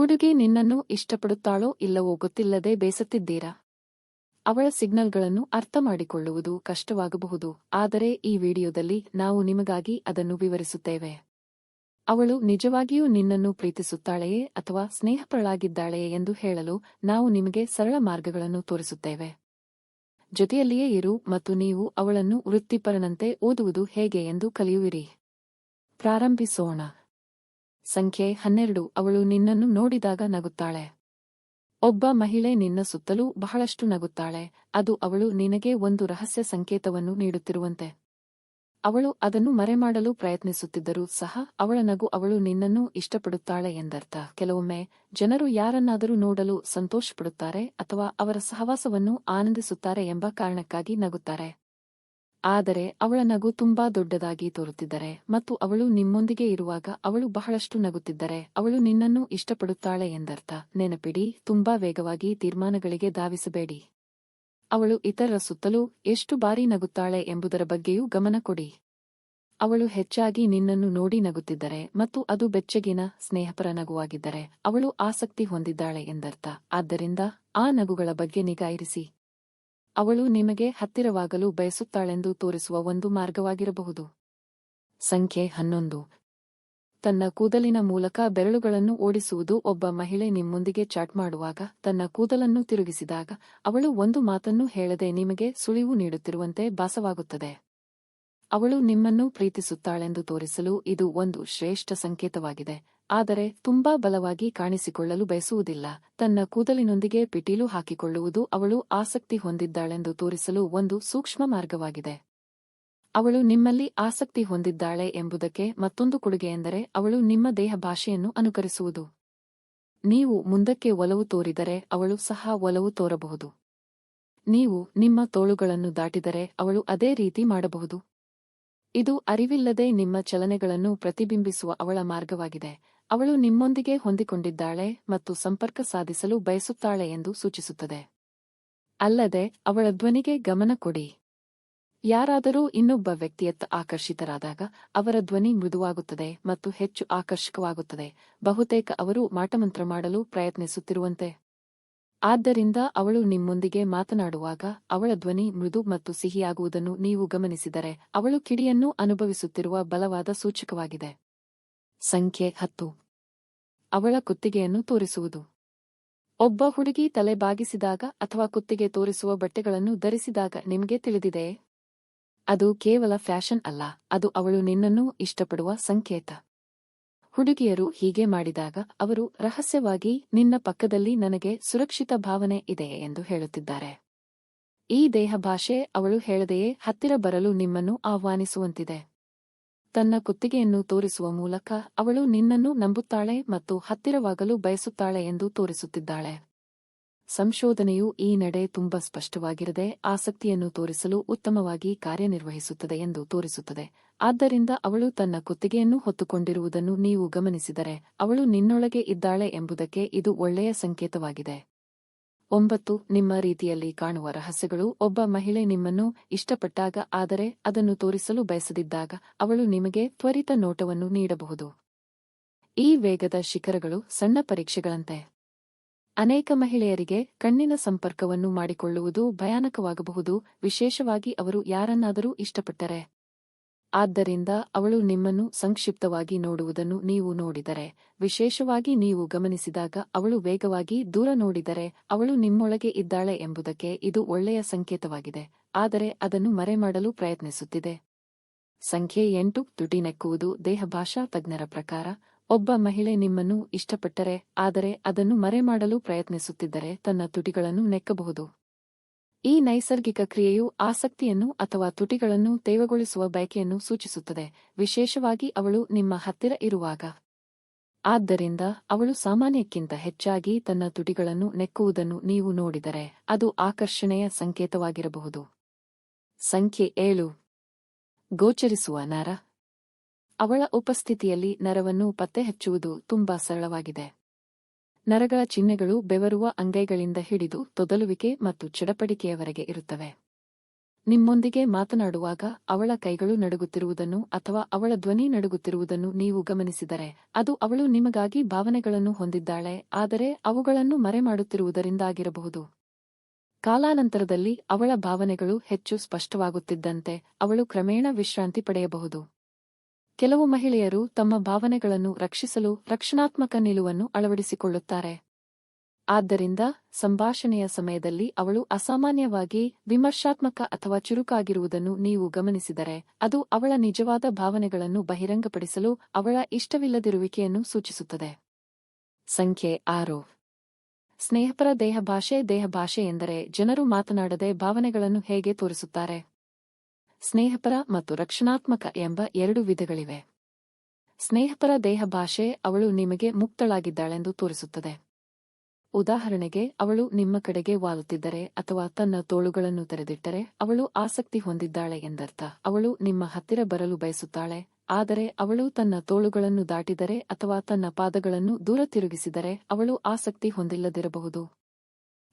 ಹುಡುಗಿ ನಿನ್ನನ್ನು ಇಷ್ಟಪಡುತ್ತಾಳೋ ಇಲ್ಲವೋ ಗೊತ್ತಿಲ್ಲದೆ ಬೇಸತ್ತಿದ್ದೀರಾ? ಅವಳ ಸಿಗ್ನಲ್ಗಳನ್ನು ಅರ್ಥ ಮಾಡಿಕೊಳ್ಳುವುದು ಕಷ್ಟವಾಗಬಹುದು, ಆದರೆ ಈ ವಿಡಿಯೋದಲ್ಲಿ ನಾವು ನಿಮಗಾಗಿ ಅದನ್ನು ವಿವರಿಸುತ್ತೇವೆ. ಅವಳು ನಿಜವಾಗಿಯೂ ನಿನ್ನನ್ನು ಪ್ರೀತಿಸುತ್ತಾಳೆಯೇ ಅಥವಾ ಸ್ನೇಹಪರಳಾಗಿದ್ದಾಳೆಯೇ ಎಂದು ಹೇಳಲು ನಾವು ನಿಮಗೆ ಸರಳ ಮಾರ್ಗಗಳನ್ನು ತೋರಿಸುತ್ತೇವೆ. ಜೊತೆಯಲ್ಲಿಯೇ ಇರು ಮತ್ತು ನೀವು ಅವಳನ್ನು ವೃತ್ತಿಪರನಂತೆ ಓದುವುದು ಹೇಗೆ ಎಂದು ಕಲಿಯುವಿರಿ. ಪ್ರಾರಂಭಿಸೋಣ. ಸಂಖ್ಯೆ ಹನ್ನೆರಡು. ಅವಳು ನಿನ್ನನ್ನು ನೋಡಿದಾಗ ನಗುತ್ತಾಳೆ. ಒಬ್ಬ ಮಹಿಳೆ ನಿನ್ನ ಸುತ್ತಲೂ ಬಹಳಷ್ಟು ನಗುತ್ತಾಳೆ. ಅದು ಅವಳು ನಿನಗೆ ಒಂದು ರಹಸ್ಯ ಸಂಕೇತವನ್ನು ನೀಡುತ್ತಿರುವಂತೆ. ಅವಳು ಅದನ್ನು ಮರೆಮಾಡಲು ಪ್ರಯತ್ನಿಸುತ್ತಿದ್ದರೂ ಸಹ ಅವಳ ನಗು ಅವಳು ನಿನ್ನನ್ನು ಇಷ್ಟಪಡುತ್ತಾಳೆ ಎಂದರ್ಥ. ಕೆಲವೊಮ್ಮೆ ಜನರು ಯಾರನ್ನಾದರೂ ನೋಡಲು ಸಂತೋಷಪಡುತ್ತಾರೆ ಅಥವಾ ಅವರ ಸಹವಾಸವನ್ನು ಆನಂದಿಸುತ್ತಾರೆ ಎಂಬ ಕಾರಣಕ್ಕಾಗಿ ನಗುತ್ತಾರೆ. ಆದರೆ ಅವಳ ನಗು ತುಂಬಾ ದೊಡ್ಡದಾಗಿ ತೋರುತ್ತಿದ್ದರೆ ಮತ್ತು ಅವಳು ನಿಮ್ಮೊಂದಿಗೆ ಇರುವಾಗ ಅವಳು ಬಹಳಷ್ಟು ನಗುತ್ತಿದ್ದರೆ ಅವಳು ನಿನ್ನನ್ನು ಇಷ್ಟಪಡುತ್ತಾಳೆ ಎಂದರ್ಥ. ನೆನಪಿಡಿ, ತುಂಬಾ ವೇಗವಾಗಿ ತೀರ್ಮಾನಗಳಿಗೆ ಧಾವಿಸಬೇಡಿ. ಅವಳು ಇತರರ ಸುತ್ತಲೂ ಎಷ್ಟು ಬಾರಿ ನಗುತ್ತಾಳೆ ಎಂಬುದರ ಬಗ್ಗೆಯೂ ಗಮನ ಕೊಡಿ. ಅವಳು ಹೆಚ್ಚಾಗಿ ನಿನ್ನನ್ನು ನೋಡಿ ನಗುತ್ತಿದ್ದರೆ ಮತ್ತು ಅದು ಬೆಚ್ಚಗಿನ, ಸ್ನೇಹಪರ ನಗುವಾಗಿದ್ದರೆ ಅವಳು ಆಸಕ್ತಿ ಹೊಂದಿದ್ದಾಳೆ ಎಂದರ್ಥ. ಆದ್ದರಿಂದ ಆ ನಗುಗಳ ಬಗ್ಗೆ ನಿಗಾ ಅವಳು ನಿಮಗೆ ಹತ್ತಿರವಾಗಲು ಬಯಸುತ್ತಾಳೆಂದು ತೋರಿಸುವ ಒಂದು ಮಾರ್ಗವಾಗಿರಬಹುದು. ಸಂಖ್ಯೆ ಹನ್ನೊಂದು. ತನ್ನ ಕೂದಲಿನ ಮೂಲಕ ಬೆರಳುಗಳನ್ನು ಓಡಿಸುವುದು ಒಬ್ಬ ಮಹಿಳೆ ನಿಮ್ಮೊಂದಿಗೆ ಚಾಟ್ ಮಾಡುವಾಗ ತನ್ನ ಕೂದಲನ್ನು ತಿರುಗಿಸಿದಾಗ ಅವಳು ಒಂದು ಮಾತನ್ನು ಹೇಳದೆ ನಿಮಗೆ ಸುಳಿವು ನೀಡುತ್ತಿರುವಂತೆ ಭಾಸವಾಗುತ್ತದೆ. ಅವಳು ನಿಮ್ಮನ್ನು ಪ್ರೀತಿಸುತ್ತಾಳೆಂದು ತೋರಿಸಲು ಇದು ಒಂದು ಶ್ರೇಷ್ಠ ಸಂಕೇತವಾಗಿದೆ, ಆದರೆ ತುಂಬಾ ಬಲವಾಗಿ ಕಾಣಿಸಿಕೊಳ್ಳಲು ಬಯಸುವುದಿಲ್ಲ. ತನ್ನ ಕೂದಲಿನೊಂದಿಗೆ ಪಿಟೀಲು ಹಾಕಿಕೊಳ್ಳುವುದು ಅವಳು ಆಸಕ್ತಿ ಹೊಂದಿದ್ದಾಳೆಂದು ತೋರಿಸಲು ಒಂದು ಸೂಕ್ಷ್ಮ ಮಾರ್ಗವಾಗಿದೆ. ಅವಳು ನಿಮ್ಮಲ್ಲಿ ಆಸಕ್ತಿ ಹೊಂದಿದ್ದಾಳೆ ಎಂಬುದಕ್ಕೆ ಮತ್ತೊಂದು ಕೊಡುಗೆಯೆಂದರೆ ಅವಳು ನಿಮ್ಮ ದೇಹ ಭಾಷೆಯನ್ನು ಅನುಕರಿಸುವುದು. ನೀವು ಮುಂದಕ್ಕೆ ಒಲವು ತೋರಿದರೆ ಅವಳು ಸಹ ಒಲವು ತೋರಬಹುದು. ನೀವು ನಿಮ್ಮ ತೋಳುಗಳನ್ನು ದಾಟಿದರೆ ಅವಳು ಅದೇ ರೀತಿ ಮಾಡಬಹುದು. ಇದು ಅರಿವಿಲ್ಲದೆ ನಿಮ್ಮ ಚಲನೆಗಳನ್ನು ಪ್ರತಿಬಿಂಬಿಸುವ ಅವಳ ಮಾರ್ಗವಾಗಿದೆ. ಅವಳು ನಿಮ್ಮೊಂದಿಗೆ ಹೊಂದಿಕೊಂಡಿದ್ದಾಳೆ ಮತ್ತು ಸಂಪರ್ಕ ಸಾಧಿಸಲು ಬಯಸುತ್ತಾಳೆ ಎಂದು ಸೂಚಿಸುತ್ತದೆ. ಅಲ್ಲದೆ, ಅವಳ ಧ್ವನಿಗೆ ಗಮನ ಕೊಡಿ. ಯಾರಾದರೂ ಇನ್ನೊಬ್ಬ ವ್ಯಕ್ತಿಯತ್ತ ಆಕರ್ಷಿತರಾದಾಗ, ಅವರ ಧ್ವನಿ ಮೃದುವಾಗುತ್ತದೆ ಮತ್ತು ಹೆಚ್ಚು ಆಕರ್ಷಕವಾಗುತ್ತದೆ. ಬಹುತೇಕ ಅವರು ಮಾಟಮಂತ್ರ ಮಾಡಲು ಪ್ರಯತ್ನಿಸುತ್ತಿರುವಂತೆ. ಆದ್ದರಿಂದ ಅವಳು ನಿಮ್ಮೊಂದಿಗೆ ಮಾತನಾಡುವಾಗ ಅವಳ ಧ್ವನಿ ಮೃದು ಮತ್ತು ಸಿಹಿಯಾಗುವುದನ್ನು ನೀವು ಗಮನಿಸಿದರೆ ಅವಳು ಕಿಡಿಯನ್ನು ಅನುಭವಿಸುತ್ತಿರುವ ಬಲವಾದ ಸೂಚಕವಾಗಿದೆ. ಸಂಖ್ಯೆ ಹತ್ತು. ಅವಳ ಕುತ್ತಿಗೆಯನ್ನು ತೋರಿಸುವುದು. ಒಬ್ಬ ಹುಡುಗಿ ತಲೆ ಬಾಗಿಸಿದಾಗ ಅಥವಾ ಕುತ್ತಿಗೆ ತೋರಿಸುವ ಬಟ್ಟೆಗಳನ್ನು ಧರಿಸಿದಾಗ ನಿಮಗೆ ತಿಳಿದಿದೆಯೇ? ಅದು ಕೇವಲ ಫ್ಯಾಷನ್ ಅಲ್ಲ, ಅದು ಅವಳು ನಿನ್ನನ್ನು ಇಷ್ಟಪಡುವ ಸಂಕೇತ. ಹುಡುಗಿಯರು ಹೀಗೆ ಮಾಡಿದಾಗ ಅವರು ರಹಸ್ಯವಾಗಿ, ನಿನ್ನ ಪಕ್ಕದಲ್ಲಿ ನನಗೆ ಸುರಕ್ಷಿತ ಭಾವನೆ ಇದೆ ಎಂದು ಹೇಳುತ್ತಿದ್ದಾರೆ. ಈ ದೇಹ ಭಾಷೆ ಅವಳು ಹೇಳದೆಯೇ ಹತ್ತಿರ ಬರಲು ನಿಮ್ಮನ್ನು ಆಹ್ವಾನಿಸುವಂತಿದೆ. ತನ್ನ ಕುತ್ತಿಗೆಯನ್ನು ತೋರಿಸುವ ಮೂಲಕ ಅವಳು ನಿನ್ನನ್ನು ನಂಬುತ್ತಾಳೆ ಮತ್ತು ಹತ್ತಿರವಾಗಲು ಬಯಸುತ್ತಾಳೆ ಎಂದು ತೋರಿಸುತ್ತಿದ್ದಾಳೆ. ಸಂಶೋಧನೆಯು ಈ ನಡೆ ತುಂಬಾ ಸ್ಪಷ್ಟವಾಗಿರದೆ ಆಸಕ್ತಿಯನ್ನು ತೋರಿಸಲು ಉತ್ತಮವಾಗಿ ಕಾರ್ಯನಿರ್ವಹಿಸುತ್ತದೆ ಎಂದು ತೋರಿಸುತ್ತದೆ. ಆದ್ದರಿಂದ ಅವಳು ತನ್ನ ಕುತ್ತಿಗೆಯನ್ನು ಹೊತ್ತುಕೊಂಡಿರುವುದನ್ನು ನೀವು ಗಮನಿಸಿದರೆ ಅವಳು ನಿನ್ನೊಳಗೆ ಇದ್ದಾಳೆ ಎಂಬುದಕ್ಕೆ ಇದು ಒಳ್ಳೆಯ ಸಂಕೇತವಾಗಿದೆ. ಒಂಬತ್ತು, ನಿಮ್ಮ ರೀತಿಯಲ್ಲಿ ಕಾಣುವ ರಹಸ್ಯಗಳು. ಒಬ್ಬ ಮಹಿಳೆ ನಿಮ್ಮನ್ನು ಇಷ್ಟಪಟ್ಟಾಗ, ಆದರೆ ಅದನ್ನು ತೋರಿಸಲು ಬಯಸದಿದ್ದಾಗ ಅವಳು ನಿಮಗೆ ತ್ವರಿತ ನೋಟವನ್ನು ನೀಡಬಹುದು. ಈ ವೇಗದ ಶಿಖರಗಳು ಸಣ್ಣ ಪರೀಕ್ಷೆಗಳಂತೆ. ಅನೇಕ ಮಹಿಳೆಯರಿಗೆ ಕಣ್ಣಿನ ಸಂಪರ್ಕವನ್ನು ಮಾಡಿಕೊಳ್ಳುವುದು ಭಯಾನಕವಾಗಬಹುದು, ವಿಶೇಷವಾಗಿ ಅವರು ಯಾರನ್ನಾದರೂ ಇಷ್ಟಪಟ್ಟರೆ. ಆದ್ದರಿಂದ ಅವಳು ನಿಮ್ಮನ್ನು ಸಂಕ್ಷಿಪ್ತವಾಗಿ ನೋಡುವುದನ್ನು ನೀವು ನೋಡಿದರೆ, ವಿಶೇಷವಾಗಿ ನೀವು ಗಮನಿಸಿದಾಗ ಅವಳು ವೇಗವಾಗಿ ದೂರ ನೋಡಿದರೆ ಅವಳು ನಿಮ್ಮೊಳಗೆ ಇದ್ದಾಳೆ ಎಂಬುದಕ್ಕೆ ಇದು ಒಳ್ಳೆಯ ಸಂಕೇತವಾಗಿದೆ, ಆದರೆ ಅದನ್ನು ಮರೆಮಾಡಲು ಪ್ರಯತ್ನಿಸುತ್ತಿದೆ. ಸಂಖ್ಯೆ ಎಂಟು ತುಟಿ ನೆಕ್ಕುವುದು ದೇಹಭಾಷಾ ತಜ್ಞರ ಪ್ರಕಾರ ಒಬ್ಬ ಮಹಿಳೆ ನಿಮ್ಮನ್ನು ಇಷ್ಟಪಟ್ಟರೆ, ಆದರೆ ಅದನ್ನು ಮರೆಮಾಡಲು ಪ್ರಯತ್ನಿಸುತ್ತಿದ್ದರೆ ತನ್ನ ತುಟಿಗಳನ್ನು ನೆಕ್ಕಬಹುದು. ಈ ನೈಸರ್ಗಿಕ ಕ್ರಿಯೆಯು ಆಸಕ್ತಿಯನ್ನು ಅಥವಾ ತುಟಿಗಳನ್ನು ತೇವಗೊಳಿಸುವ ಬಯಕೆಯನ್ನು ಸೂಚಿಸುತ್ತದೆ, ವಿಶೇಷವಾಗಿ ಅವಳು ನಿಮ್ಮ ಹತ್ತಿರ ಇರುವಾಗ. ಆದ್ದರಿಂದ ಅವಳು ಸಾಮಾನ್ಯಕ್ಕಿಂತ ಹೆಚ್ಚಾಗಿ ತನ್ನ ತುಟಿಗಳನ್ನು ನೆಕ್ಕುವುದನ್ನು ನೀವು ನೋಡಿದರೆ ಅದು ಆಕರ್ಷಣೆಯ ಸಂಕೇತವಾಗಿರಬಹುದು. ಸಂಖ್ಯೆ ಏಳು. ಗೋಚರಿಸುವ ನರ. ಅವಳ ಉಪಸ್ಥಿತಿಯಲ್ಲಿ ನರವನ್ನು ಪತ್ತೆಹಚ್ಚುವುದು ತುಂಬಾ ಸರಳವಾಗಿದೆ. ನರಗಳ ಚಿಹ್ನೆಗಳು ಬೆವರುವ ಅಂಗೈಗಳಿಂದ ಹಿಡಿದು ತೊದಲುವಿಕೆ ಮತ್ತು ಚಡಪಡಿಕೆಯವರೆಗೆ ಇರುತ್ತವೆ. ನಿಮ್ಮೊಂದಿಗೆ ಮಾತನಾಡುವಾಗ ಅವಳ ಕೈಗಳು ನಡುಗುತ್ತಿರುವುದನ್ನು ಅಥವಾ ಅವಳ ಧ್ವನಿ ನಡುಗುತ್ತಿರುವುದನ್ನು ನೀವು ಗಮನಿಸಿದರೆ ಅದು ಅವಳು ನಿಮಗಾಗಿ ಭಾವನೆಗಳನ್ನು ಹೊಂದಿದ್ದಾಳೆ, ಆದರೆ ಅವುಗಳನ್ನು ಮರೆಮಾಡುತ್ತಿರುವುದರಿಂದಾಗಿರಬಹುದು. ಕಾಲಾನಂತರದಲ್ಲಿ ಅವಳ ಭಾವನೆಗಳು ಹೆಚ್ಚು ಸ್ಪಷ್ಟವಾಗುತ್ತಿದ್ದಂತೆ ಅವಳು ಕ್ರಮೇಣ ವಿಶ್ರಾಂತಿ ಪಡೆಯಬಹುದು. ಕೆಲವು ಮಹಿಳೆಯರು ತಮ್ಮ ಭಾವನೆಗಳನ್ನು ರಕ್ಷಿಸಲು ರಕ್ಷಣಾತ್ಮಕ ನಿಲುವನ್ನು ಅಳವಡಿಸಿಕೊಳ್ಳುತ್ತಾರೆ. ಆದ್ದರಿಂದ ಸಂಭಾಷಣೆಯ ಸಮಯದಲ್ಲಿ ಅವಳು ಅಸಾಮಾನ್ಯವಾಗಿ ವಿಮರ್ಶಾತ್ಮಕ ಅಥವಾ ಚುರುಕಾಗಿರುವುದನ್ನು ನೀವು ಗಮನಿಸಿದರೆ ಅದು ಅವಳ ನಿಜವಾದ ಭಾವನೆಗಳನ್ನು ಬಹಿರಂಗಪಡಿಸಲು ಅವಳ ಇಷ್ಟವಿಲ್ಲದಿರುವಿಕೆಯನ್ನು ಸೂಚಿಸುತ್ತದೆ. ಸಂಖ್ಯೆ ಆರು. ಸ್ನೇಹಪರ ದೇಹ ಭಾಷೆ ಎಂದರೆ ಜನರು ಮಾತನಾಡದೆ ಭಾವನೆಗಳನ್ನು ಹೇಗೆ ತೋರಿಸುತ್ತಾರೆ? ಸ್ನೇಹಪರ ಮತ್ತು ರಕ್ಷಣಾತ್ಮಕ ಎಂಬ ಎರಡು ವಿಧಗಳಿವೆ. ಸ್ನೇಹಪರ ದೇಹ ಭಾಷೆ ಅವಳು ನಿಮಗೆ ಮುಕ್ತಳಾಗಿದ್ದಾಳೆಂದು ತೋರಿಸುತ್ತದೆ. ಉದಾಹರಣೆಗೆ, ಅವಳು ನಿಮ್ಮ ಕಡೆಗೆ ವಾಲುತ್ತಿದ್ದರೆ ಅಥವಾ ತನ್ನ ತೋಳುಗಳನ್ನು ತೆರೆದಿಟ್ಟರೆ ಅವಳು ಆಸಕ್ತಿ ಹೊಂದಿದ್ದಾಳೆ ಎಂದರ್ಥ. ಅವಳು ನಿಮ್ಮ ಹತ್ತಿರ ಬರಲು ಬಯಸುತ್ತಾಳೆ, ಆದರೆ ಅವಳು ತನ್ನ ತೋಳುಗಳನ್ನು ದಾಟಿದರೆ ಅಥವಾ ತನ್ನ ಪಾದಗಳನ್ನು ದೂರ ತಿರುಗಿಸಿದರೆ ಅವಳು ಆಸಕ್ತಿ ಹೊಂದಿಲ್ಲದಿರಬಹುದು.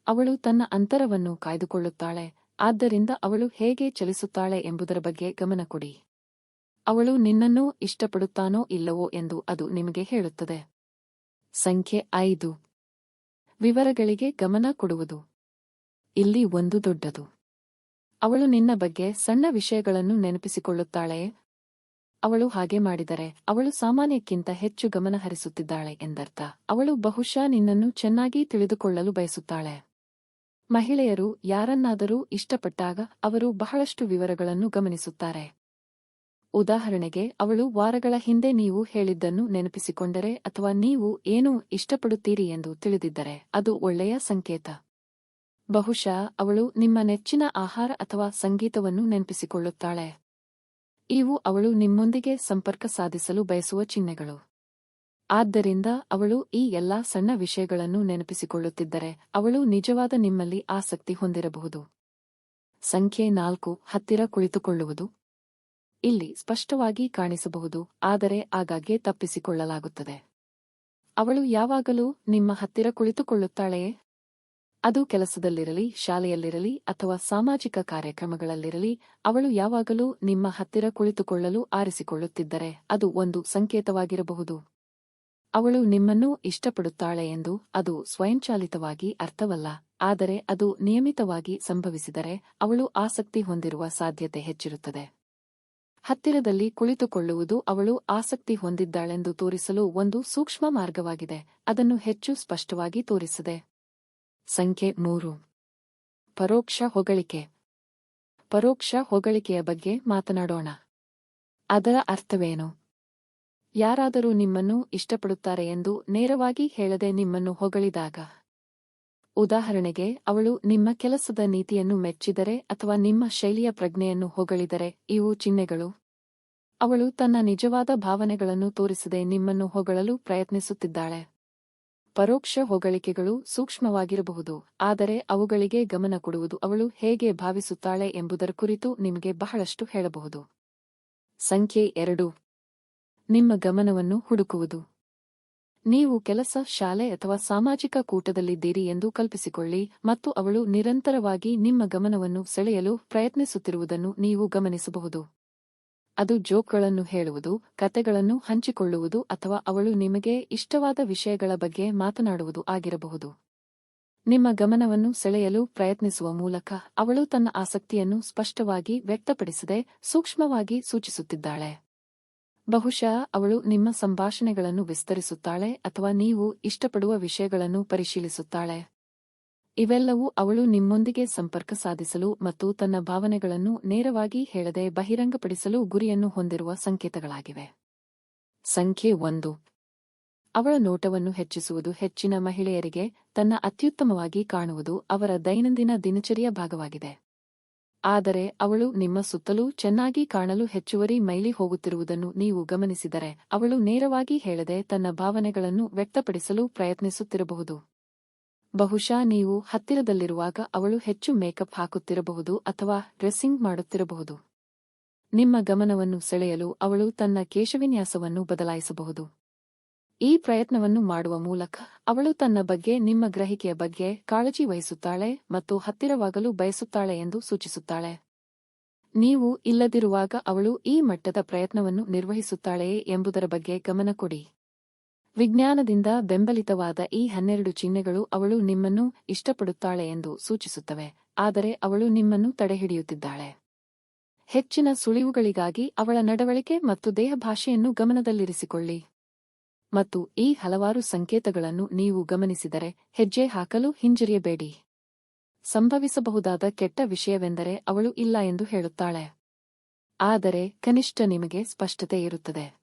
ಅವಳು ತನ್ನ ಅಂತರವನ್ನು ಕಾಯ್ದುಕೊಳ್ಳುತ್ತಾಳೆ ಆದ್ದರಿಂದ ಅವಳು ಹೇಗೆ ಚಲಿಸುತ್ತಾಳೆ ಎಂಬುದರ ಬಗ್ಗೆ ಗಮನ ಕೊಡಿ. ಅವಳು ನಿನ್ನನ್ನು ಇಷ್ಟಪಡುತ್ತಾನೋ ಇಲ್ಲವೋ ಎಂದು ಅದು ನಿಮಗೆ ಹೇಳುತ್ತದೆ. ಸಂಖ್ಯೆ ಐದು. ವಿವರಗಳಿಗೆ ಗಮನ ಕೊಡುವುದು. ಇಲ್ಲಿ ಒಂದು ದೊಡ್ಡದು. ಅವಳು ನಿನ್ನ ಬಗ್ಗೆ ಸಣ್ಣ ವಿಷಯಗಳನ್ನು ನೆನಪಿಸಿಕೊಳ್ಳುತ್ತಾಳೆ. ಅವಳು ಹಾಗೆ ಮಾಡಿದರೆ ಅವಳು ಸಾಮಾನ್ಯಕ್ಕಿಂತ ಹೆಚ್ಚು ಗಮನ ಹರಿಸುತ್ತಿದ್ದಾಳೆ ಎಂದರ್ಥ. ಅವಳು ಬಹುಶಃ ನಿನ್ನನ್ನು ಚೆನ್ನಾಗಿ ತಿಳಿದುಕೊಳ್ಳಲು ಬಯಸುತ್ತಾಳೆ. ಮಹಿಳೆಯರು ಯಾರನ್ನಾದರೂ ಇಷ್ಟಪಟ್ಟಾಗ ಅವರು ಬಹಳಷ್ಟು ವಿವರಗಳನ್ನು ಗಮನಿಸುತ್ತಾರೆ. ಉದಾಹರಣೆಗೆ, ಅವಳು ವಾರಗಳ ಹಿಂದೆ ನೀವು ಹೇಳಿದ್ದನ್ನು ನೆನಪಿಸಿಕೊಂಡರೆ ಅಥವಾ ನೀವು ಏನು ಇಷ್ಟಪಡುತ್ತೀರಿ ಎಂದು ತಿಳಿದಿದ್ದರೆ ಅದು ಒಳ್ಳೆಯ ಸಂಕೇತ. ಬಹುಶಃ ಅವಳು ನಿಮ್ಮ ನೆಚ್ಚಿನ ಆಹಾರ ಅಥವಾ ಸಂಗೀತವನ್ನು ನೆನಪಿಸಿಕೊಳ್ಳುತ್ತಾಳೆ. ಇವು ಅವಳು ನಿಮ್ಮೊಂದಿಗೆ ಸಂಪರ್ಕ ಸಾಧಿಸಲು ಬಯಸುವ ಚಿಹ್ನೆಗಳು. ಆದ್ದರಿಂದ ಅವಳು ಈ ಎಲ್ಲಾ ಸಣ್ಣ ವಿಷಯಗಳನ್ನು ನೆನಪಿಸಿಕೊಳ್ಳುತ್ತಿದ್ದರೆ ಅವಳು ನಿಜವಾದ ನಿಮ್ಮಲ್ಲಿ ಆಸಕ್ತಿ ಹೊಂದಿರಬಹುದು. ಸಂಖ್ಯೆ ನಾಲ್ಕು, ಹತ್ತಿರ ಕುಳಿತುಕೊಳ್ಳುವುದು. ಇಲ್ಲಿ ಸ್ಪಷ್ಟವಾಗಿ ಕಾಣಿಸಬಹುದು, ಆದರೆ ಆಗಾಗ್ಗೆ ತಪ್ಪಿಸಿಕೊಳ್ಳಲಾಗುತ್ತದೆ. ಅವಳು ಯಾವಾಗಲೂ ನಿಮ್ಮ ಹತ್ತಿರ ಕುಳಿತುಕೊಳ್ಳುತ್ತಾಳೆಯೇ? ಅದು ಕೆಲಸದಲ್ಲಿರಲಿ, ಶಾಲೆಯಲ್ಲಿರಲಿ ಅಥವಾ ಸಾಮಾಜಿಕ ಕಾರ್ಯಕ್ರಮಗಳಲ್ಲಿರಲಿ, ಅವಳು ಯಾವಾಗಲೂ ನಿಮ್ಮ ಹತ್ತಿರ ಕುಳಿತುಕೊಳ್ಳಲು ಆರಿಸಿಕೊಳ್ಳುತ್ತಿದ್ದರೆ ಅದು ಒಂದು ಸಂಕೇತವಾಗಿರಬಹುದು. ಅವಳು ನಿಮ್ಮನ್ನೂ ಇಷ್ಟಪಡುತ್ತಾಳೆ ಎಂದು ಅದು ಸ್ವಯಂಚಾಲಿತವಾಗಿ ಅರ್ಥವಲ್ಲ, ಆದರೆ ಅದು ನಿಯಮಿತವಾಗಿ ಸಂಭವಿಸಿದರೆ ಅವಳು ಆಸಕ್ತಿ ಹೊಂದಿರುವ ಸಾಧ್ಯತೆ ಹೆಚ್ಚಿರುತ್ತದೆ. ಹತ್ತಿರದಲ್ಲಿ ಕುಳಿತುಕೊಳ್ಳುವುದು ಅವಳು ಆಸಕ್ತಿ ಹೊಂದಿದ್ದಾಳೆಂದು ತೋರಿಸಲು ಒಂದು ಸೂಕ್ಷ್ಮ ಮಾರ್ಗವಾಗಿದೆ, ಅದನ್ನು ಹೆಚ್ಚು ಸ್ಪಷ್ಟವಾಗಿ ತೋರಿಸಿದೆ. ಸಂಖ್ಯೆ ಮೂರು. ಪರೋಕ್ಷ ಹೊಗಳಿಕೆ. ಪರೋಕ್ಷ ಹೊಗಳಿಕೆಯ ಬಗ್ಗೆ ಮಾತನಾಡೋಣ. ಅದರ ಅರ್ಥವೇನು? ಯಾರಾದರೂ ನಿಮ್ಮನ್ನು ಇಷ್ಟಪಡುತ್ತಾರೆ ಎಂದು ನೇರವಾಗಿ ಹೇಳದೆ ನಿಮ್ಮನ್ನು ಹೊಗಳಿದಾಗ. ಉದಾಹರಣೆಗೆ, ಅವಳು ನಿಮ್ಮ ಕೆಲಸದ ನೀತಿಯನ್ನು ಮೆಚ್ಚಿದರೆ ಅಥವಾ ನಿಮ್ಮ ಶೈಲಿಯ ಪ್ರಜ್ಞೆಯನ್ನು ಹೊಗಳಿದರೆ, ಇವು ಚಿಹ್ನೆಗಳು. ಅವಳು ತನ್ನ ನಿಜವಾದ ಭಾವನೆಗಳನ್ನು ತೋರಿಸದೆ ನಿಮ್ಮನ್ನು ಹೊಗಳಲು ಪ್ರಯತ್ನಿಸುತ್ತಿದ್ದಾಳೆ. ಪರೋಕ್ಷ ಹೊಗಳಿಕೆಗಳು ಸೂಕ್ಷ್ಮವಾಗಿರಬಹುದು, ಆದರೆ ಅವುಗಳಿಗೆ ಗಮನ ಕೊಡುವುದು ಅವಳು ಹೇಗೆ ಭಾವಿಸುತ್ತಾಳೆ ಎಂಬುದರ ಕುರಿತು ನಿಮಗೆ ಬಹಳಷ್ಟು ಹೇಳಬಹುದು. ಸಂಖ್ಯೆ ಎರಡು. ನಿಮ್ಮ ಗಮನವನ್ನು ಹುಡುಕುವುದು. ನೀವು ಕೆಲಸ, ಶಾಲೆ ಅಥವಾ ಸಾಮಾಜಿಕ ಕೂಟದಲ್ಲಿದ್ದೀರಿ ಎಂದು ಕಲ್ಪಿಸಿಕೊಳ್ಳಿ ಮತ್ತು ಅವಳು ನಿರಂತರವಾಗಿ ನಿಮ್ಮ ಗಮನವನ್ನು ಸೆಳೆಯಲು ಪ್ರಯತ್ನಿಸುತ್ತಿರುವುದನ್ನು ನೀವು ಗಮನಿಸಬಹುದು. ಅದು ಜೋಕ್ಗಳನ್ನು ಹೇಳುವುದು, ಕತೆಗಳನ್ನು ಹಂಚಿಕೊಳ್ಳುವುದು ಅಥವಾ ಅವಳು ನಿಮಗೆ ಇಷ್ಟವಾದ ವಿಷಯಗಳ ಬಗ್ಗೆ ಮಾತನಾಡುವುದು ಆಗಿರಬಹುದು. ನಿಮ್ಮ ಗಮನವನ್ನು ಸೆಳೆಯಲು ಪ್ರಯತ್ನಿಸುವ ಮೂಲಕ ಅವಳು ತನ್ನ ಆಸಕ್ತಿಯನ್ನು ಸ್ಪಷ್ಟವಾಗಿ ವ್ಯಕ್ತಪಡಿಸದೆ ಸೂಕ್ಷ್ಮವಾಗಿ ಸೂಚಿಸುತ್ತಿದ್ದಾಳೆ. ಬಹುಶಃ ಅವಳು ನಿಮ್ಮ ಸಂಭಾಷಣೆಗಳನ್ನು ವಿಸ್ತರಿಸುತ್ತಾಳೆ ಅಥವಾ ನೀವು ಇಷ್ಟಪಡುವ ವಿಷಯಗಳನ್ನು ಪರಿಶೀಲಿಸುತ್ತಾಳೆ. ಇವೆಲ್ಲವೂ ಅವಳು ನಿಮ್ಮೊಂದಿಗೆ ಸಂಪರ್ಕ ಸಾಧಿಸಲು ಮತ್ತು ತನ್ನ ಭಾವನೆಗಳನ್ನು ನೇರವಾಗಿ ಹೇಳದೆ ಬಹಿರಂಗಪಡಿಸಲು ಗುರಿಯನ್ನು ಹೊಂದಿರುವ ಸಂಕೇತಗಳಾಗಿವೆ. ಸಂಖ್ಯೆ ಒಂದು. ಅವಳ ನೋಟವನ್ನು ಹೆಚ್ಚಿಸುವುದು ಹೆಚ್ಚಿನ ಮಹಿಳೆಯರಿಗೆ ತನ್ನ ಅತ್ಯುತ್ತಮವಾಗಿ ಕಾಣುವುದು ಅವರ ದೈನಂದಿನ ದಿನಚರಿಯ ಭಾಗವಾಗಿದೆ. ಆದರೆ ಅವಳು ನಿಮ್ಮ ಸುತ್ತಲೂ ಚೆನ್ನಾಗಿ ಕಾಣಲು ಹೆಚ್ಚುವರಿ ಮೈಲಿ ಹೋಗುತ್ತಿರುವುದನ್ನು ನೀವು ಗಮನಿಸಿದರೆ ಅವಳು ನೇರವಾಗಿ ಹೇಳದೆ ತನ್ನ ಭಾವನೆಗಳನ್ನು ವ್ಯಕ್ತಪಡಿಸಲು ಪ್ರಯತ್ನಿಸುತ್ತಿರಬಹುದು. ಬಹುಶಃ ನೀವು ಹತ್ತಿರದಲ್ಲಿರುವಾಗ ಅವಳು ಹೆಚ್ಚು ಮೇಕಪ್ ಹಾಕುತ್ತಿರಬಹುದು ಅಥವಾ ಡ್ರೆಸ್ಸಿಂಗ್ ಮಾಡುತ್ತಿರಬಹುದು. ನಿಮ್ಮ ಗಮನವನ್ನು ಸೆಳೆಯಲು ಅವಳು ತನ್ನ ಕೇಶವಿನ್ಯಾಸವನ್ನು ಬದಲಾಯಿಸಬಹುದು. ಈ ಪ್ರಯತ್ನವನ್ನು ಮಾಡುವ ಮೂಲಕ ಅವಳು ತನ್ನ ಬಗ್ಗೆ, ನಿಮ್ಮ ಗ್ರಹಿಕೆಯ ಬಗ್ಗೆ ಕಾಳಜಿ ವಹಿಸುತ್ತಾಳೆ ಮತ್ತು ಹತ್ತಿರವಾಗಲು ಬಯಸುತ್ತಾಳೆ ಎಂದು ಸೂಚಿಸುತ್ತಾಳೆ. ನೀವು ಇಲ್ಲದಿರುವಾಗ ಅವಳು ಈ ಮಟ್ಟದ ಪ್ರಯತ್ನವನ್ನು ನಿರ್ವಹಿಸುತ್ತಾಳೆಯೇ ಎಂಬುದರ ಬಗ್ಗೆ ಗಮನ ಕೊಡಿ. ವಿಜ್ಞಾನದಿಂದ ಬೆಂಬಲಿತವಾದ ಈ ಹನ್ನೆರಡು ಚಿಹ್ನೆಗಳು ಅವಳು ನಿಮ್ಮನ್ನು ಇಷ್ಟಪಡುತ್ತಾಳೆ ಎಂದು ಸೂಚಿಸುತ್ತವೆ, ಆದರೆ ಅವಳು ನಿಮ್ಮನ್ನು ತಡೆಹಿಡಿಯುತ್ತಿದ್ದಾಳೆ. ಹೆಚ್ಚಿನ ಸುಳಿವುಗಳಿಗಾಗಿ ಅವಳ ನಡವಳಿಕೆ ಮತ್ತು ದೇಹಭಾಷೆಯನ್ನು ಗಮನದಲ್ಲಿರಿಸಿಕೊಳ್ಳಿ. ಮತ್ತು ಈ ಹಲವಾರು ಸಂಕೇತಗಳನ್ನು ನೀವು ಗಮನಿಸಿದರೆ ಹೆಜ್ಜೆ ಹಾಕಲು ಹಿಂಜರಿಯಬೇಡಿ. ಸಂಭವಿಸಬಹುದಾದ ಕೆಟ್ಟ ವಿಷಯವೆಂದರೆ ಅವಳು ಇಲ್ಲ ಎಂದು ಹೇಳುತ್ತಾಳೆ. ಆದರೆ ಕನಿಷ್ಠ ನಿಮಗೆ ಸ್ಪಷ್ಟತೆ ಇರುತ್ತದೆ.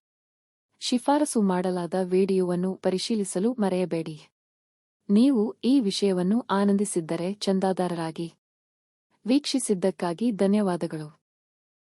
ಶಿಫಾರಸು ಮಾಡಲಾದ ವಿಡಿಯೋವನ್ನು ಪರಿಶೀಲಿಸಲು ಮರೆಯಬೇಡಿ. ನೀವು ಈ ವಿಷಯವನ್ನು ಆನಂದಿಸಿದ್ದರೆ ಚಂದಾದಾರರಾಗಿ. ವೀಕ್ಷಿಸಿದ್ದಕ್ಕಾಗಿ ಧನ್ಯವಾದಗಳು.